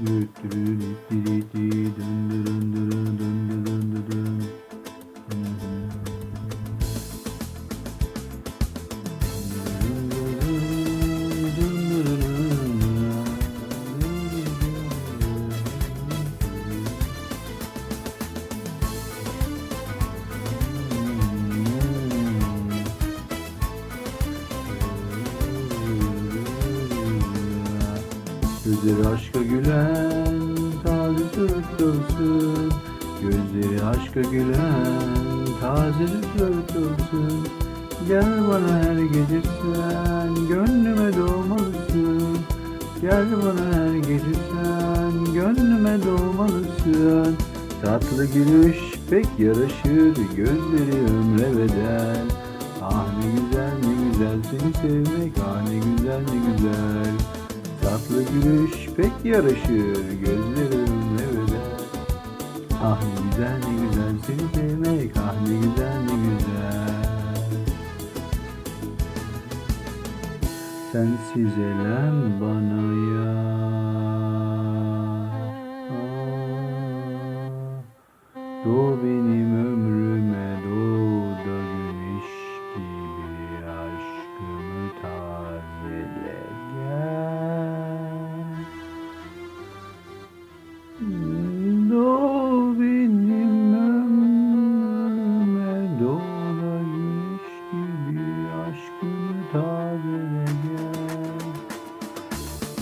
Düt dürü dürü dürü dürü dürü dürü dürü dürü Gözleri aşka gülen taze flört olsun Gözleri aşka gülen taze flört olsun Gel bana her gece sen gönlüme doğmalısın. Gel bana her gece sen gönlüme doğmalısın. Tatlı gülüş pek yaraşır gözleri ömre bedel. Ah ne güzel ne güzel seni sevmek ah ne güzel ne güzel Tatlı gülüş pek yaraşır gözlerimle bedel Ah ne güzel ne güzel seni sevmek ah ne güzel ne güzel. Sensiz elem bana ya Doğ benim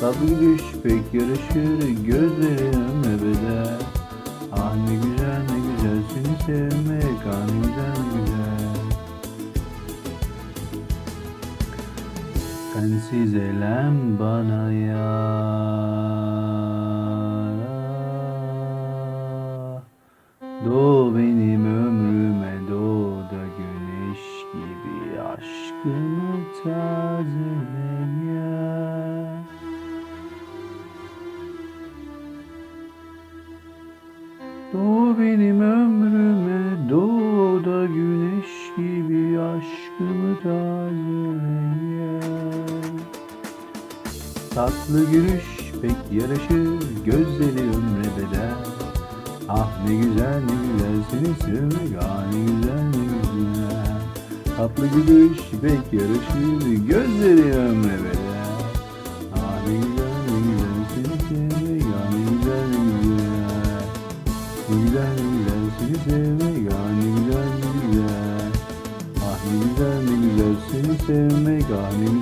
Tatlı gülüş pek yaraşır gözleri ömre bedel Ah ne güzel ne güzel seni sevmek ah ne güzel ne güzel. Sensiz elem bana yar Doğ benim benim ömrüme doğ da güneş gibi aşkımı gel Tatlı gülüş pek yaraşır gözleri ömre bedel. Ah ne güzel ne güzel seni sevmek ah ne güzel ne güzel. Tatlı gülüş pek yaraşır gözleri ömre bedel. Ah ne güzel sevmek ah